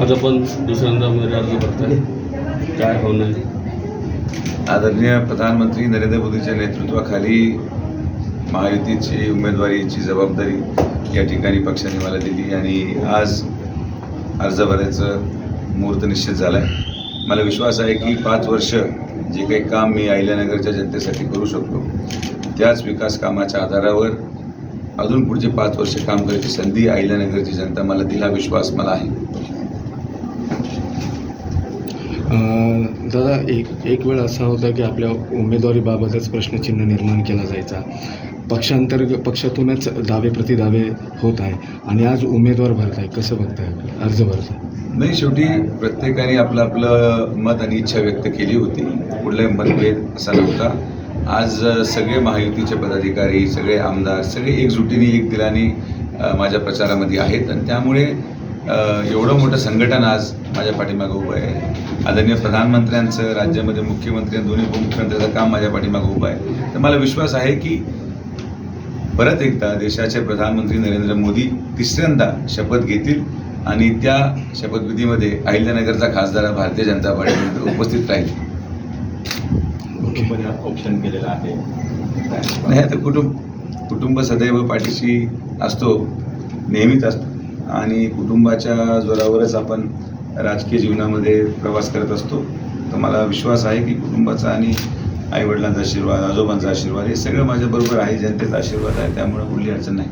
आज आपण दुसऱ्यांदा उमेदवारी अर्ज करताय? काय हो भावना आदरणीय प्रधानमंत्री नरेंद्र मोदींच्या नेतृत्वाखाली महायुतीची उमेदवारीची जबाबदारी या ठिकाणी पक्षाने मला दिली आणि आज अर्ज भरायचं मुहूर्त निश्चित झाला आहे मला विश्वास आहे की पाच वर्ष जे काही काम मी अहिल्यानगरच्या जनतेसाठी करू शकतो त्याच विकास कामाच्या आधारावर अजून पुढचे पाच वर्ष काम करायची संधी अहिल्यानगरची जनता मला दिला विश्वास मला आहे. दादा एक एक वेळ असा होता की आपल्या उमेदवारीबाबतच प्रश्नचिन्ह निर्माण केला जायचा. पक्षांतर्गत पक्षातूनच दावे प्रतिदावे होत आहे आणि आज उमेदवार भरत आहे कसं बघताय अर्ज भरताय. नाही शेवटी प्रत्येकाने आपलं आपलं मत आणि इच्छा व्यक्त केली होती. कुठलाही मतभेद असा नव्हता. आज सगळे महायुतीचे पदाधिकारी सगळे आमदार सगळे एकजुटीने एक दिलाने माझ्या प्रचारामध्ये आहेत. आणि त्यामुळे एवढं मोठं संघटन आज माझ्या पाठीमागं उभं आहे. आदरणीय प्रधानमंत्र्यांचं राज्यामध्ये मुख्यमंत्री आणि दोन्ही उपमुख्यमंत्र्यांचं काम माझ्या पाठीमागं उभं आहे. तर मला विश्वास आहे की परत एकदा देशाचे प्रधानमंत्री नरेंद्र मोदी तिसऱ्यांदा शपथ घेतील आणि त्या शपथविधीमध्ये अहिल्यानगरचा खासदार भारतीय जनता पार्टीमध्ये उपस्थित राहील. ऑप्शन केलेलं आहे. नाही आता कुटुंब कुटुंब सदैव पाठीशी असतो नेहमीच असतो. आणि कुटुंबाच्या जोरावरच आपण राजकीय जीवनामध्ये प्रवास करत असतो. तर मला विश्वास आहे की कुटुंबाचा आणि आईवडिलांचा आशीर्वाद आजोबांचा आशीर्वाद हे सगळं माझ्याबरोबर आहे जनतेचा आशीर्वाद आहे त्यामुळे कुठली अडचण नाही.